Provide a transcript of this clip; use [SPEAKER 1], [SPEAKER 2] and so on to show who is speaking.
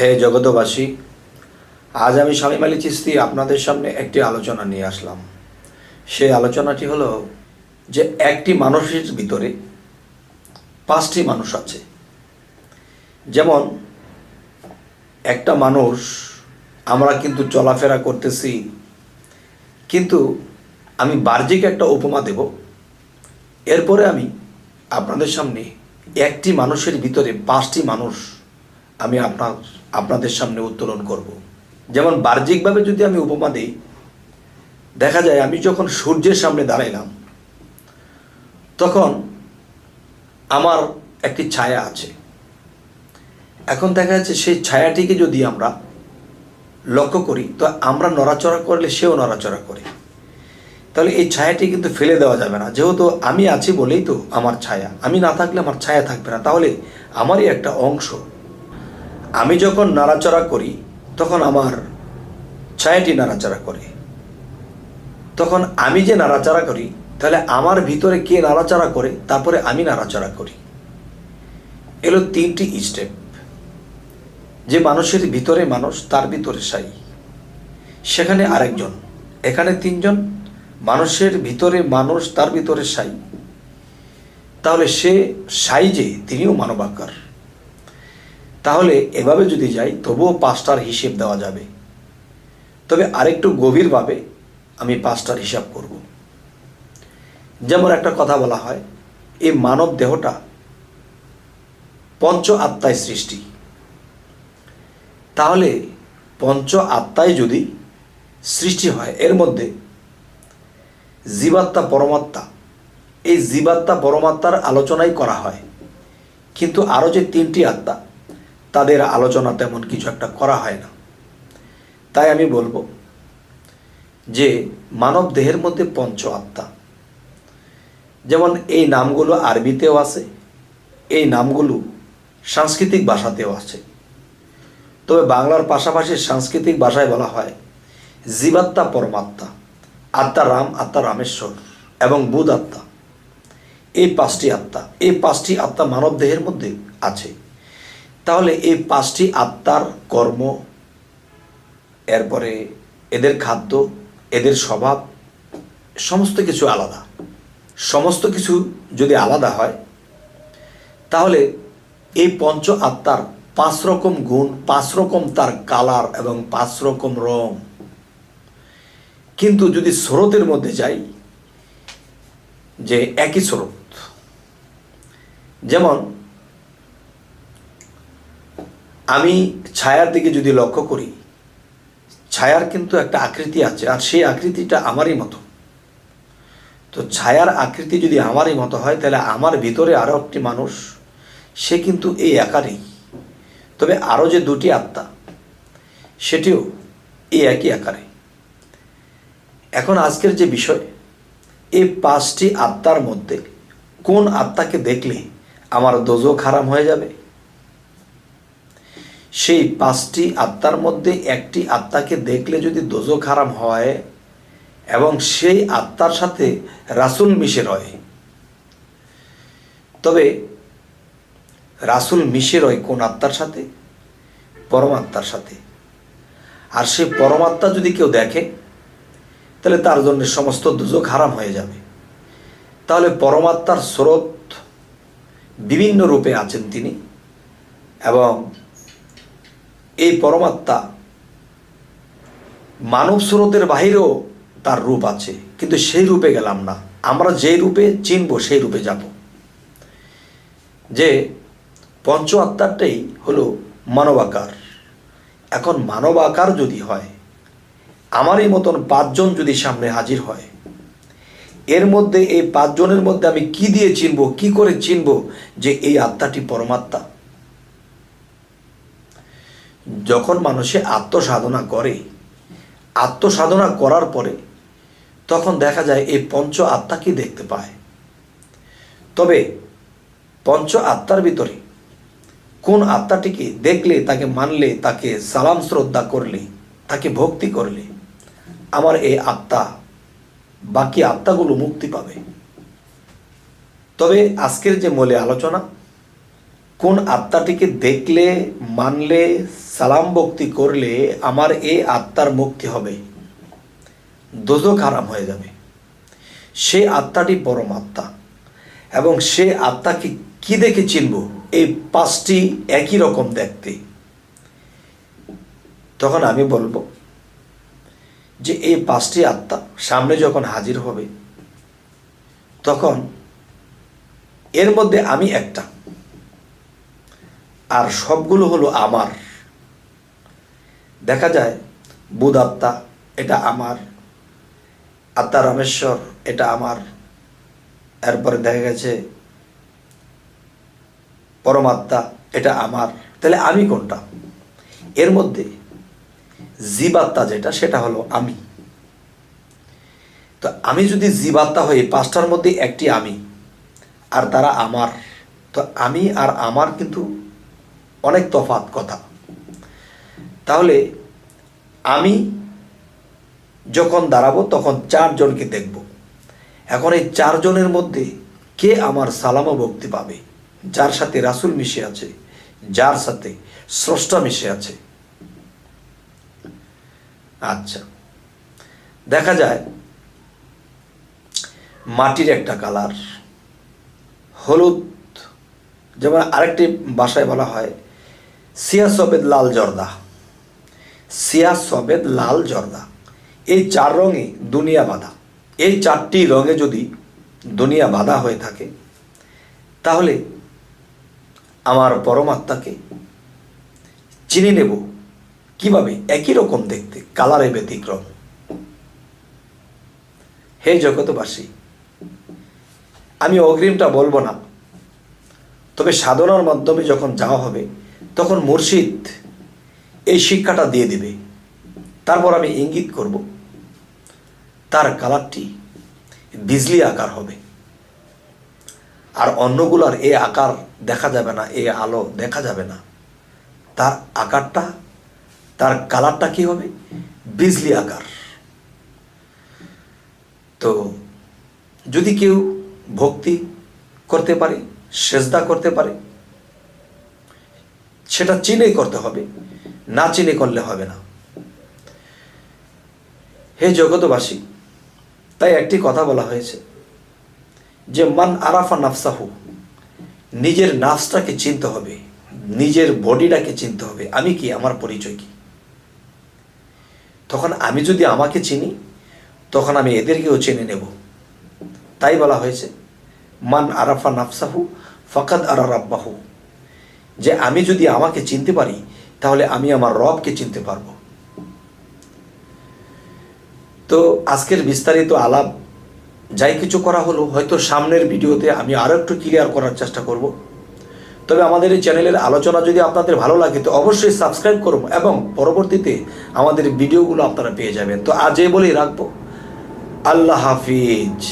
[SPEAKER 1] হে জগতবাসী আজ আমি শামিম আলী চিস্তি আপনাদের সামনে একটি আলোচনা নিয়ে আসলাম। সেই আলোচনাটি হলো যে একটি মানুষের ভিতরে পাঁচটি মানুষ আছে। যেমন, একটা মানুষ, আমরা কিন্তু চলাফেরা করতেছি, কিন্তু আমি বাহ্যিক একটা উপমা দেব। এরপরে আমি আপনাদের সামনে একটি মানুষের ভিতরে পাঁচটি মানুষ আমি আপনার আপনাদের সামনে উত্তোলন করব। যেমন বাহ্যিকভাবে যদি আমি উপমা দিই, দেখা যায় আমি যখন সূর্যের সামনে দাঁড়াইলাম, তখন আমার একটি ছায়া আছে। এখন দেখা যাচ্ছে সেই ছায়াটিকে যদি আমরা লক্ষ্য করি, তো আমরা নড়াচড়া করলে সেও নড়াচড়া করে। তাহলে এই ছায়াটি কিন্তু ফেলে দেওয়া যাবে না। যেহেতু আমি আছি বলেই তো আমার ছায়া। আমি না থাকলে আমার ছায়া থাকবে না। তাহলে আমারই একটা অংশ আমি যখন নাড়াচড়া করি, তখন আমার ছায়াটি নাড়াচাড়া করে। তখন আমি যে নাড়াচাড়া করি, তাহলে আমার ভিতরে কে নাড়াচাড়া করে, তারপরে আমি নাড়াচাড়া করি। এলো তিনটি স্টেপ যে মানুষের ভিতরে মানুষ, তার ভিতরে সাই। সেখানে আরেকজন, এখানে তিনজন, মানুষের ভিতরে মানুষ, তার ভিতরে সাই। তাহলে সে সাই যে, তিনিও মানবাকার। তাহলে এভাবে যদি যাই, তবুও পাঁচটার হিসেব দেওয়া যাবে। তবে আরেকটু গভীরভাবে আমি পাঁচটার হিসাব করব। যেমন একটা কথা বলা হয় এই মানব দেহটা পঞ্চ আত্মায় সৃষ্টি। তাহলে পঞ্চ আত্মায় যদি সৃষ্টি হয়, এর মধ্যে জীবাত্মা পরমাত্মা, এই জীবাত্মা পরমাত্মার আলোচনাই করা হয়। কিন্তু আরও যে তিনটি আত্মা তাদের আলোচনা তেমন কিছু একটা করা হয় না। তাই আমি বলব যে মানব দেহের মধ্যে পঞ্চ আত্মা। যেমন এই নামগুলো আরবিতেও আছে, এই নামগুলো সাংস্কৃতিক ভাষাতেও আছে। তবে বাংলার পাশাপাশি সাংস্কৃতিক ভাষায় বলা হয় জীবাত্মা পরমাত্মা, আত্মা রাম, আত্মা রামেশ্বর এবং বুধ আত্মা এই পাঁচটি আত্মা, এই পাঁচটি আত্মা মানব দেহের মধ্যে আছে। তাহলে এই পাঁচটি আত্মার কর্ম, এরপরে এদের খাদ্য, এদের স্বভাব, সমস্ত কিছু আলাদা। সমস্ত কিছু যদি আলাদা হয়, তাহলে এই পঞ্চ আত্মার পাঁচ রকম গুণ, পাঁচ রকম তার কালার এবং পাঁচ রকম রং, কিন্তু যদি স্রোতের মধ্যে যাই, যে একই স্রোত, যেমন আমি ছায়ার দিকে যদি লক্ষ্য করি, ছায়ার কিন্তু একটা আকৃতি আছে, আর সেই আকৃতিটা আমারই মতো। তো ছায়ার আকৃতি যদি আমারই মতো হয়, তাহলে আমার ভিতরে আরও একটি মানুষ, সে কিন্তু এই আকারই তবে আরও যে দুটি আত্মা, সেটিও এই একই আকারে। এখন আজকের যে বিষয়, এই পাঁচটি আত্মার মধ্যে কোন আত্মাকে দেখলে আমার দোজো খারাপ হয়ে যাবে? সেই পাঁচটি আত্মার মধ্যে একটি আত্মাকে দেখলে যদি দোজো খারাপ হয় এবং সেই আত্মার সাথে রাসুল মিশে রয়। তবে রাসুল মিশে রয় কোন আত্মার সাথে? পরমাত্মার সাথে। আর সে পরমাত্মা যদি কেউ দেখে, তাহলে তার জন্য সমস্ত দুজক হারাম হয়ে যাবে। তাহলে পরমাত্মার স্রোত বিভিন্ন রূপে আছেন তিনি এবং এই পরমাত্মা মানব স্রোতের বাহিরেও তার রূপ আছে। কিন্তু সেই রূপে গেলাম না। আমরা যে রূপে চিনব সেই রূপে যাব। যে পঞ্চ আত্মাটাই হলো মানবাকার। এখন মানব আকার যদি হয়, আমারই মতন পাঁচজন যদি সামনে হাজির হয়, এর মধ্যে এই পাঁচজনের মধ্যে আমি কি দিয়ে চিনব, কি করে চিনব যে এই আত্মাটি পরমাত্মা? যখন মানুষে আত্মসাধনা করে, আত্মসাধনা করার পরে তখন দেখা যায় এই পঞ্চ আত্মাকে দেখতে পায়? তবে পঞ্চ আত্মার ভিতরে কোন আত্মাটিকে দেখলে, তাকে মানলে, তাকে সালাম শ্রদ্ধা করলে, তাকে ভক্তি করলে, আমার এই আত্মা বাকি আত্মাগুলো মুক্তি পাবে? তবে আজকের যে মূলে আলোচনা কোন আত্মাটিকে দেখলে, মানলে, সালাম ভক্তি করলে আমার এই আত্মার মুক্তি হবে? দোজক হারাম হয়ে যাবে। সে আত্মাটি পরম আত্মা। এবং সে আত্মাকে কি দেখে চিনব? এই পাঁচটি একই রকম দেখতে। তখন আমি বলব যে, এই পাঁচটি আত্মা সামনে যখন হাজির হবে, তখন এর মধ্যে আমি একটা। আর সবগুলো হলো আমার। দেখা যায়, বুধ আত্মা, এটা আমার, আত্মা রামেশ্বর, এটা আমার। এরপরে দেখা গেছে পরমাত্মা এটা আমার। তাহলে আমি কোনটা? এর মধ্যে জীবাত্মা যেটা, সেটা হলো আমি। তো আমি যদি জীবাত্মা হই পাঁচটার মধ্যে একটি আমি, আর তারা আমার। তো আমি আর আমার কিন্তু অনেক তফাৎ কথা। তাহলে আমি যখন দাঁড়াবো, তখন চারজনকে দেখব। এখন এই চারজনের মধ্যে কে আমার সালামা ভক্তি পাবে? যার সাথে রাসুল মিশে আছে, যার সাথে স্রষ্টা মিশে আছে। আচ্ছা দেখা যায় মাটির একটা কালার, হলুদ, যেমন আরেকটি বাসায় বলা হয় সিয়া সবেদ লাল জর্দা। সিয়া সবেদ লাল জর্দা। এই চার রঙে দুনিয়া বাঁধা। এই চারটি রঙে যদি দুনিয়া বাঁধা হয়ে থাকে, তাহলে আমার পরমাত্মাকে চিনে নেব কীভাবে একই রকম দেখতে, কালারে ব্যতিক্রম। হে জগতবাসী আমি অগ্রিমটা বলব না, তবে সাধনার মাধ্যমে যখন যাওয়া হবে তখন মুর্শিদ এই শিক্ষাটা দিয়ে দেবে। তারপর আমি ইঙ্গিত করব, তার কালারটি বিজলি আকার হবে। আর অন্যগুলার এ আকার দেখা যাবে না, এ আলো দেখা যাবে না। তার আকারটা, তার কালারটা কি হবে? বিজলি আকার। তো যদি কেউ ভক্তি করতে পারে, সেজদা করতে পারে সেটা চিনেই করতে হবে, না চিনে করলে হবে না। হে জগতবাসী তাই একটি কথা বলা হয়েছে যে, মান আরাফা নাফসাহু, নিজের নাফসটাকে চিনতে হবে, নিজের বডিটাকে চিনতে হবে। আমি কি, আমার পরিচয় কি? তখন আমি যদি আমাকে চিনি, তখন আমি এদেরকেও চিনে নেব। তাই বলা হয়েছে, মান আরাফা নাফসাহু, ফকাদ আরা রাব্বাহু। যে আমি যদি আমাকে চিনতে পারি, তাহলে আমি আমার রবকে চিনতে পারব। তো আজকের বিস্তারিত আলাপ যাই কিছু করা হলো, হয়তো সামনের ভিডিওতে আমি আরও একটু ক্লিয়ার করার চেষ্টা করব। তবে আমাদের এই চ্যানেলের আলোচনা যদি আপনাদের ভালো লাগে, তো অবশ্যই সাবস্ক্রাইব করুন এবং পরবর্তীতে আমাদের ভিডিওগুলো আপনারা পেয়ে যাবেন। তো আজ এই বলেই রাখব, আল্লাহ হাফিজ।